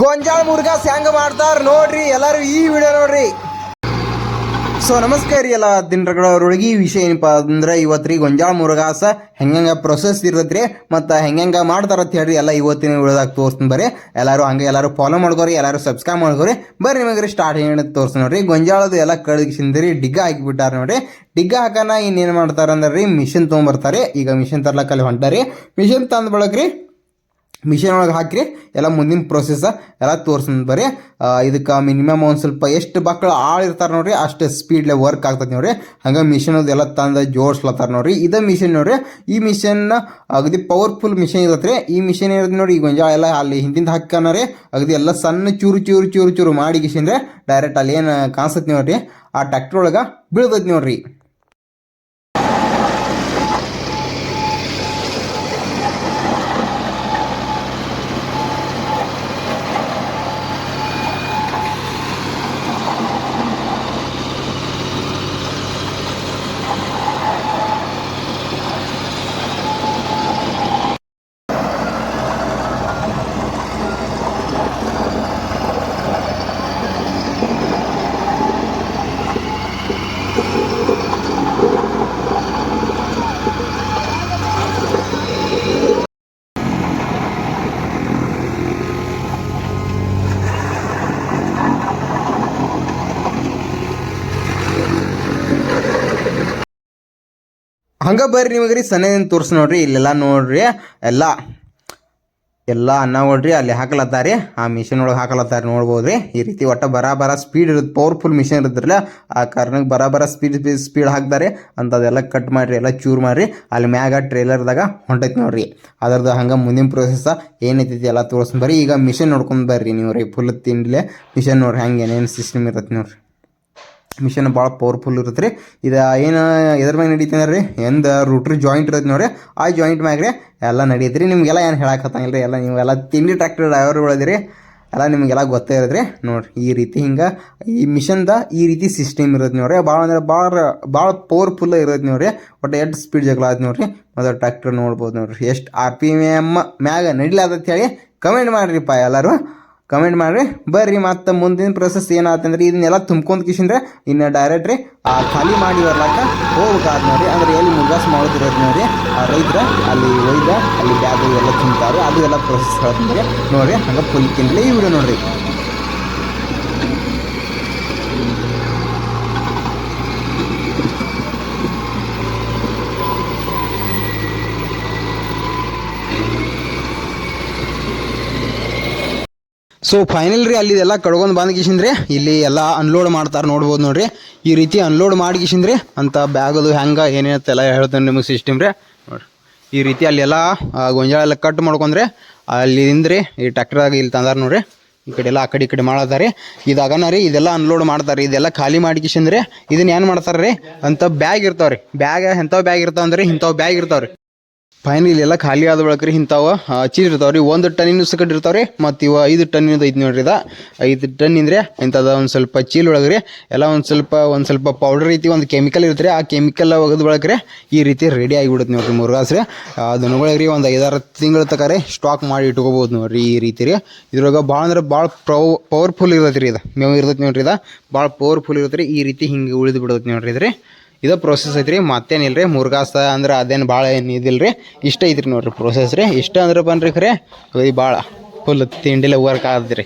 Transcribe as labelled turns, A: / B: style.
A: ಗೊಂಜಾಳ ಮುರ್ಗಾಸ್ ಹೆಂಗ ಮಾಡ್ತಾರ ನೋಡ್ರಿ, ಎಲ್ಲಾರು ಈ ವಿಡಿಯೋ ನೋಡ್ರಿ. ಸೊ ನಮಸ್ಕಾರ ರೀ ಎಲ್ಲ ದಿನಗಳವ್ರೊಳಗೆ ಈ ವಿಷಯ ಏನಪ್ಪ ಅಂದ್ರೆ ಇವತ್ತು ರೀ ಗೊಂಜಾಳ ಮುರುಗಾಸ ಹೆಂಗ ಪ್ರೊಸೆಸ್ ಇರ್ತೈತ್ರಿ, ಮತ್ತು ಹೆಂಗ ಮಾಡ್ತಾರ ಅಂತ ಹೇಳ್ರಿ, ಎಲ್ಲ ಇವತ್ತಿನ ವಿಡಿಯೋದಾಗ ತೋರಿಸ್ತೀನಿ ಬರ್ರಿ. ಎಲ್ಲರೂ ಹಂಗೆ ಎಲ್ಲರೂ ಫಾಲೋ ಮಾಡ್ಕೋರಿ, ಎಲ್ಲರೂ ಸಬ್ಸ್ಕ್ರೈಬ್ ಮಾಡ್ಕೋರಿ. ಬರ್ರಿ ನಿಮಗೆ ಸ್ಟಾರ್ಟ್ ಏನು ತೋರಿಸ್ ನೋಡ್ರಿ. ಗೊಂಜಾಳದು ಎಲ್ಲ ಕಳಗಿಸಿಂದ್ರಿ, ಡಿಗ್ಗ ಹಾಕಿಬಿಟ್ಟಾರ ನೋಡ್ರಿ. ಡಿಗ್ಗ ಹಾಕನ ಇನ್ನೇನು ಮಾಡ್ತಾರ ಅಂದ್ರೆ ರೀ ಮಿಷಿನ್ ತೊಗೊಂಬರ್ತಾರೆ. ಈಗ ಮಿಷಿನ್ ತರ್ಲಕ್ಕಲ್ಲಿ ಹೊಂಟಾರಿ. ಮಿಷಿನ್ ತಂದು ಬಳಕ್ರಿ. ರೀ ಮಿಷಿನ್ ಒಳಗೆ ಹಾಕಿರಿ, ಎಲ್ಲ ಮುಂದಿನ ಪ್ರೊಸೆಸ್ ಎಲ್ಲ ತೋರಿಸ್ ಬರ್ರಿ. ಇದಕ್ಕೆ ಮಿನಿಮಮ್ ಒಂದು ಸ್ವಲ್ಪ ಎಷ್ಟು ಮಕ್ಕಳು ಇರ್ತಾರೆ ನೋಡ್ರಿ, ಅಷ್ಟು ಸ್ಪೀಡ್ಲೆ ವರ್ಕ್ ಆಗ್ತದೆ ನೋಡ್ರಿ. ಹಂಗೆ ಮಿಷಿನ್ ಎಲ್ಲ ತಂದು ಜೋಡಿಸ್ಲತ್ತಾರ ನೋಡ್ರಿ. ಇದೇ ಮಿಷಿನ್ ನೋಡ್ರಿ, ಈ ಮಿಷನ್ ಅಗದಿ ಪವರ್ಫುಲ್ ಮಿಷಿನ್ ಇರತ್ತೆ ಈ ಮಿಷಿನ್ ಇರೋದು ನೋಡಿ ಈಗ ಗೊಂಜಾಳ ಎಲ್ಲ ಅಲ್ಲಿ ಹಿಂದಿಂದ ಹಾಕ್ಯಾನ ರೀ, ಅಗದಿ ಎಲ್ಲ ಸಣ್ಣ ಚೂರು ಚೂರು ಚೂರು ಚೂರು ಮಾಡಿ ಗಿಸಿಂದ್ರೆ ಡೈರೆಕ್ಟ್ ಅಲ್ಲಿ ಏನು ಕಾಣಿಸ್ತೈತಿ ನೋಡ್ರಿ, ಆ ಟ್ಯಾಕ್ಟ್ರ್ ಒಳಗೆ ಬೀಳ್ತೈತಿ ನೋಡ್ರಿ. ಹಂಗ ಬರ್ರಿ ನಿಮಗೆ ರೀ ಸಣ್ಣ ತೋರಿಸಿ ನೋಡ್ರಿ, ಇಲ್ಲೆಲ್ಲ ನೋಡ್ರಿ, ಎಲ್ಲ ಎಲ್ಲ ಅನ್ನ ನೋಡ್ರಿ, ಅಲ್ಲಿ ಹಾಕಲತ್ತಾರಿ, ಆ ಮಿಷಿನ್ ಒಳಗೆ ಹಾಕಲತ್ತಾರಿ ನೋಡ್ಬೋದು ರೀ ಈ ರೀತಿ ಒಟ್ಟ ಬರಾಬರ ಬರ ಸ್ಪೀಡ್ ಇರುತ್ತೆ ಪವರ್ಫುಲ್ ಮಿಷಿನ್ ಇರುತ್ತಲ್ಲ, ಆ ಕಾರಣಕ್ಕೆ ಬರ ಬರ ಸ್ಪೀಡ್ ಸ್ಪೀಡ್ ಹಾಕ್ತಾರೆ ಅಂತ ಅದೆಲ್ಲ ಕಟ್ ಮಾಡಿರಿ, ಎಲ್ಲ ಚೂರ್ ಮಾಡಿರಿ, ಅಲ್ಲಿ ಮ್ಯಾಗ ಟ್ರೇಲರ್ದಾಗ ಹೊಂಟೈತಿ ನೋಡ್ರಿ. ಅದ್ರದ್ದು ಹಂಗೆ ಮುಂದಿನ ಪ್ರೊಸೆಸ್ ಏನೈತಿ ಎಲ್ಲ ತೋರಿಸ್ಬರ್ರಿ ಈಗ ಮಿಷಿನ್ ನೋಡ್ಕೊಂಡು ಬರ್ರಿ ನೀವು ರೀ ಫುಲ್ ತಿಂಡ್ಲೆ ಮಿಷನ್ ನೋಡ್ರಿ, ಹಂಗೆ ಏನೇನು ಸಿಸ್ಟಮ್ ಇರತ್ತೆ ನೋಡ್ರಿ. ಮಿಷನ್ ಭಾಳ ಪವರ್ಫುಲ್ ಇರುತ್ತೆ ರೀ ಇದು ಏನು ಎದ್ರ ಮ್ಯಾಗ ನಡೀತಾನೆ ರೀ ಎಂದ ರೂಟ್ರಿ ಜಾಯಿಂಟ್ ಇರುತ್ತೆ ನೋಡ್ರಿ. ಆ ಜಾಯಿಂಟ್ ಮ್ಯಾಗ ಎಲ್ಲ ನಡೀತು ರೀ ನಿಮಗೆಲ್ಲ ಏನು ಹೇಳಕತ್ತಂಗಿಲ್ಲ ರೀ ಎಲ್ಲ ನೀವೆಲ್ಲ ತಿಂಡಿ ಟ್ರ್ಯಾಕ್ಟರ್ ಡ್ರೈವರ್ಗಳಿದಿರಿ ಎಲ್ಲ ನಿಮಗೆಲ್ಲ ಗೊತ್ತೇ ರೀ ನೋಡ್ರಿ, ಈ ರೀತಿ ಹಿಂಗೆ ಈ ಮಿಷನ್ದ ಈ ರೀತಿ ಸಿಸ್ಟಮ್ ಇರುತ್ತೆ ನೋಡ್ರಿ. ಭಾಳ ಅಂದ್ರೆ ಭಾಳ ಭಾಳ ಪವರ್ಫುಲ್ ಇರುತ್ತೆ ನೋಡ್ರಿ. ಒಟ್ಟು ಎಷ್ಟು ಸ್ಪೀಡ್ ಜಗಳ ಆಯ್ತು ನೋಡ್ರಿ. ಮತ್ತು ಟ್ರ್ಯಾಕ್ಟರ್ ನೋಡ್ಬೋದು ನೋಡ್ರಿ. ಎಷ್ಟು ಆರ್ ಪಿ ಎಂ ಮ್ಯಾಗ ನಡಿಲಾದಂತ ಹೇಳಿ ಕಮೆಂಟ್ ಮಾಡಿರಿಪ್ಪ ಎಲ್ಲರೂ. ಕಮೆಂಟ್ ಮಾಡಿರಿ. ಬರ್ರಿ ಮತ್ತೆ ಮುಂದಿನ ಪ್ರೊಸೆಸ್ ಏನಾತಂದ್ರೆ ಇದನ್ನೆಲ್ಲ ತುಂಬ್ಕೊಂಡು ಕಿಶಿಂದ್ರೆ ಇನ್ನು ಡೈರೆಕ್ಟ್ ರೀ, ಆ ಖಾಲಿ ಮಾಡಿ ಬರ್ಲಾಕ ಹೋಗ್ಬೇಕಾದ ನೋಡ್ರಿ. ಅಂದ್ರೆ ಎಲ್ಲಿ ಮುಗಾಸ್ ಮಾಡೋದಿರೋದು ನೋಡ್ರಿ. ಆ ರೈತರ ಅಲ್ಲಿ ಒಯ್ದ, ಅಲ್ಲಿ ಬ್ಯಾಗ್ ಎಲ್ಲ ತುಂಬ್ತಾರೆ. ಅದು ಎಲ್ಲ ಪ್ರೊಸೆಸ್ ಹೇಳ್ತಂದ್ರೆ ನೋಡ್ರಿ, ಹಂಗೆ ಫುಲ್ ತಿನ್ಲಿ ಈ ವಿಡಿಯೋ ನೋಡ್ರಿ. ಸೊ ಫೈನಲ್ ರೀ ಅಲ್ಲಿ ಎಲ್ಲ ಕಡ್ಕೊಂಡು ಇಲ್ಲಿ ಎಲ್ಲ ಅನ್ಲೋಡ್ ಮಾಡ್ತಾರೆ ನೋಡ್ಬೋದು ನೋಡ್ರಿ. ಈ ರೀತಿ ಅನ್ಲೋಡ್ ಮಾಡಿ ಅಂತ ಬ್ಯಾಗದು ಹೆಂಗೆ ಏನೇನತ್ತೆಲ್ಲ ಹೇಳ್ತಾನೆ ನಿಮಗೆ ಸಿಸ್ಟಮ್ ರೀ. ನೋಡ್ರಿ. ಈ ರೀತಿ ಅಲ್ಲೆಲ್ಲ ಎಲ್ಲ ಗೊಂಜಾಳ ಎಲ್ಲ ಕಟ್ ಮಾಡ್ಕೊಂಡ್ರೆ ಅಲ್ಲಿ ಇಂದ್ರಿ ಈ ಟ್ರ್ಯಾಕ್ಟರ್ದಾಗ ಇಲ್ಲಿ ತಂದಾರ ನೋಡ್ರಿ. ಈ ಕಡೆ ಎಲ್ಲ ಆ ಕಡೆ ಈ ಕಡೆ ಮಾಡತ್ತಾರೆ ಇದಾಗನ ರೀ, ಇದೆಲ್ಲ ಅನ್ಲೋಡ್ ಮಾಡ್ತಾರೆ ಇದೆಲ್ಲ ಖಾಲಿ ಮಾಡಿ ಕಿಶಿಂದ್ರೆ ಇದನ್ನ ಏನು ಮಾಡ್ತಾರೆ ರೀ? ಅಂತ ಬ್ಯಾಗ್ ಇರ್ತಾವ್ರಿ ಬ್ಯಾಗ್ ಎಂಥವು ಬ್ಯಾಗ್ ಇರ್ತಾವ ಅಂದ್ರೆ ಇಂಥವು ಬ್ಯಾಗ್ ಇರ್ತಾವ್ರಿ ಫೈನಲ್ ಇಲ್ಲೆಲ್ಲ ಖಾಲಿ ಆದ ಬಳಕ್ರಿ ಇಂಥವು. ಚೀಸ್ ಇರ್ತಾವ ರೀ ಒಂದು ಟನ್ನಿನ ಸಕಟ್ ಇರ್ತಾವ ರೀ ಮತ್ತು ಇವ ಐದು ಟನ್ನಿಂದ ಐದು ನೋಡ್ರಿ ಇದು. ಐದು ಟನ್ ಇಂದ್ರೆ ಇಂಥದ ಒಂದು ಸ್ವಲ್ಪ ಚೀಲ ಒಳಗೆ ರೀ ಎಲ್ಲ ಒಂದು ಸ್ವಲ್ಪ ಒಂದು ಸ್ವಲ್ಪ ಪೌಡರ್ ರೀತಿ ಒಂದು ಕೆಮಿಕಲ್ ಇರುತ್ತೆ ಆ ಕೆಮಿಕಲ್ ಒಗದು ಬಳಕ್ರೆ ಈ ರೀತಿ ರೆಡಿ ಆಗಿಬಿಡುತ್ತೆ ನೋಡ್ರಿ ಮುರುಗಾಸ್ ರೀ ದನಗಳಿಗೆ ರೀ ಒಂದು ಐದಾರು ತಿಂಗಳ ತಕರೆ ಸ್ಟಾಕ್ ಮಾಡಿ ಇಟ್ಕೋಬೋದು ನೋಡ್ರಿ ಈ ರೀತಿ ರೀ. ಇದ್ರೊಳಗೆ ಭಾಳ ಅಂದ್ರೆ ಭಾಳ ಪವರ್ಫುಲ್ ಇರ್ತೈತೆ ರೀ ಇದು. ಮೇವು ಇರ್ತೈತೆ ನೋಡ್ರಿ ಇದು. ಭಾಳ ಪವರ್ಫುಲ್ ಇರುತ್ತೆ ರೀ ಈ ರೀತಿ ಹಿಂಗೆ ಉಳಿದು ಬಿಡುತ್ತೆ ನೋಡ್ರಿ ಇದು ರೀ ಇದು ಪ್ರೊಸೆಸ್ ಐತ್ರಿ ಮತ್ತೇನಿಲ್ಲ ರೀ ಮುರುಗಾಸ ಅಂದ್ರೆ ಅದೇನು ಭಾಳ ಏನು ಇದಿಲ್ಲ ರೀ ಇಷ್ಟ ಐತ್ರಿ ನೋಡ್ರಿ ಪ್ರೊಸೆಸ್ ರೀ. ಇಷ್ಟ ಅಂದ್ರೆ ಬನ್ರಿ ಖರೆ ಭಾಳ ಫುಲ್ ತಿಂಡಿಲೆ ವರ್ಕ್ ಆದ್ರಿ.